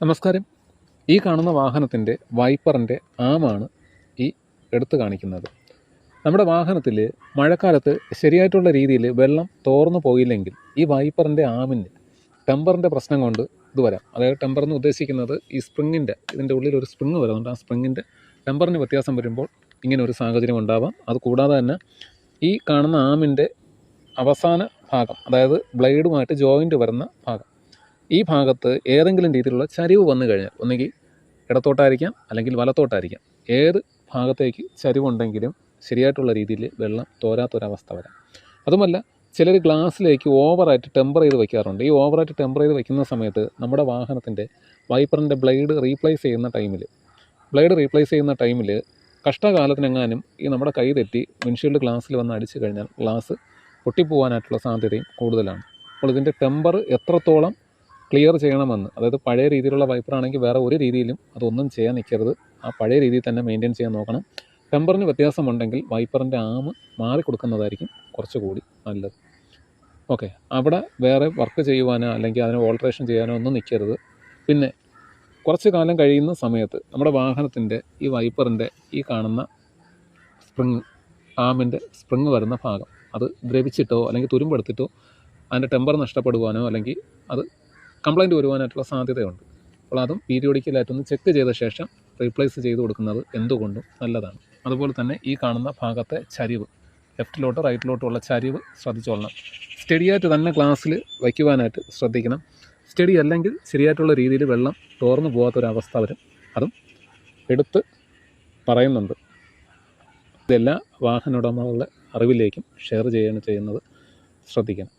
നമസ്കാരം. ഈ കാണുന്ന വാഹനത്തിന്റെ വൈപ്പറിന്റെ ആമാണ് ഈ എടുത്തു കാണിക്കുന്നത്. നമ്മുടെ വാഹനത്തിൽ മഴക്കാലത്ത് ശരിയായിട്ടുള്ള രീതിയിൽ വെള്ളം തോർന്നു പോയില്ലെങ്കിൽ ഈ വൈപ്പറിന്റെ ആമിന് ടെമ്പറിന്റെ പ്രശ്നം കൊണ്ട് ഇത് വരാം. അതായത് ടെമ്പർ എന്ന് ഉദ്ദേശിക്കുന്നത് ഈ സ്പ്രിങ്ങിന്റെ ഇതിന്റെ ഉള്ളിൽ ഒരു സ്പ്രിങ് വരുന്നുണ്ട് ആ സ്പ്രിങ്ങിന്റെ ടെമ്പറിന് വ്യത്യാസം വരുമ്പോൾ ഇങ്ങനെ ഒരു സാഹചര്യം ഉണ്ടാവാം. അത് കൂടാതെ തന്നെ ഈ കാണുന്ന ആമിന്റെ അവസാന ഭാഗം അതായത് ബ്ലേഡുമായിട്ട് ജോയിന്റ് വരുന്ന ഭാഗം ഈ ഭാഗത്ത് ഏതെങ്കിലും രീതിയിലുള്ള ചരിവ് വന്നു കഴിഞ്ഞാൽ ഒന്നുകിൽ ഇടത്തോട്ടായിരിക്കാം അല്ലെങ്കിൽ വലത്തോട്ടായിരിക്കാം. ഏത് ഭാഗത്തേക്ക് ചരിവുണ്ടെങ്കിലും ശരിയായിട്ടുള്ള രീതിയിൽ വെള്ളം തോരാത്തൊരവസ്ഥ വരാം. അതുമല്ല ചിലർ ഗ്ലാസ്സിലേക്ക് ഓവറായിട്ട് ടെമ്പർ ചെയ്ത് വയ്ക്കാറുണ്ട്. ഈ ഓവറായിട്ട് ടെമ്പർ ചെയ്ത് വയ്ക്കുന്ന സമയത്ത് നമ്മുടെ വാഹനത്തിന്റെ വൈപ്പറിന്റെ ബ്ലേഡ് റീപ്ലേസ് ചെയ്യുന്ന ടൈമിൽ ബ്ലേഡ് റീപ്ലേസ് ചെയ്യുന്ന ടൈമിൽ കഷ്ടകാലത്തിനെങ്ങാനും ഈ നമ്മുടെ കൈ തെറ്റി വിൻഷീൽഡ് ഗ്ലാസ്സിൽ വന്ന് അടിച്ചു കഴിഞ്ഞാൽ ഗ്ലാസ് പൊട്ടിപ്പോവാനായിട്ടുള്ള സാധ്യതയും കൂടുതലാണ്. അപ്പോൾ ഇതിന്റെ ടെമ്പർ എത്രത്തോളം ക്ലിയർ ചെയ്യണമെന്ന്. അതായത് പഴയ രീതിയിലുള്ള വൈപ്പറാണെങ്കിൽ വേറെ ഒരു രീതിയിലും അതൊന്നും ചെയ്യാൻ നിൽക്കരുത്. ആ പഴയ രീതിയിൽ തന്നെ മെയിന്റെയിൻ ചെയ്യാൻ നോക്കണം. ടെമ്പറിന് വ്യത്യാസമുണ്ടെങ്കിൽ വൈപ്പറിന്റെ ആമ് മാറി കൊടുക്കുന്നതായിരിക്കും കുറച്ചുകൂടി നല്ലത്. ഓക്കെ അവിടെ വേറെ വർക്ക് ചെയ്യുവാനോ അല്ലെങ്കിൽ അതിന് ഓൾട്രേഷൻ ചെയ്യാനോ ഒന്നും നിൽക്കരുത്. പിന്നെ കുറച്ച് കാലം കഴിയുന്ന സമയത്ത് നമ്മുടെ വാഹനത്തിന്റെ ഈ വൈപ്പറിന്റെ ഈ കാണുന്ന സ്പ്രിങ് ആമിന്റെ സ്പ്രിങ് വരുന്ന ഭാഗം അത് ദ്രവിച്ചിട്ടോ അല്ലെങ്കിൽ തുരുമ്പെടുത്തിട്ടോ അതിന്റെ ടെമ്പർ നഷ്ടപ്പെടുവാനോ അല്ലെങ്കിൽ അത് കംപ്ലൈന്റ് വരുവാനായിട്ടുള്ള സാധ്യതയുണ്ട്. അപ്പോൾ അതും പീരിയോഡിക്കലായിട്ടൊന്ന് ചെക്ക് ചെയ്ത ശേഷം റീപ്ലേസ് ചെയ്ത് കൊടുക്കുന്നത് എന്തുകൊണ്ടും നല്ലതാണ്. അതുപോലെ തന്നെ ഈ കാണുന്ന ഭാഗത്തെ ചരിവ് ലെഫ്റ്റിലോട്ടോ റൈറ്റിലോട്ടോ ഉള്ള ചരിവ് ശ്രദ്ധിച്ചോളണം സ്റ്റഡിയായിട്ട് തന്നെ ക്ലാസ്സിൽ വയ്ക്കുവാനായിട്ട് ശ്രദ്ധിക്കണം. സ്റ്റഡി അല്ലെങ്കിൽ ശരിയായിട്ടുള്ള രീതിയിൽ വെള്ളം തോർന്നു പോകാത്തൊരവസ്ഥ വരും. അതും എടുത്ത് പറയുന്നുണ്ട്. ഇതെല്ലാ വാഹന ഉടമകളുടെ അറിവിലേക്കും ഷെയർ ചെയ്യാൻ ചെയ്യുന്നത്. ശ്രദ്ധിക്കണം.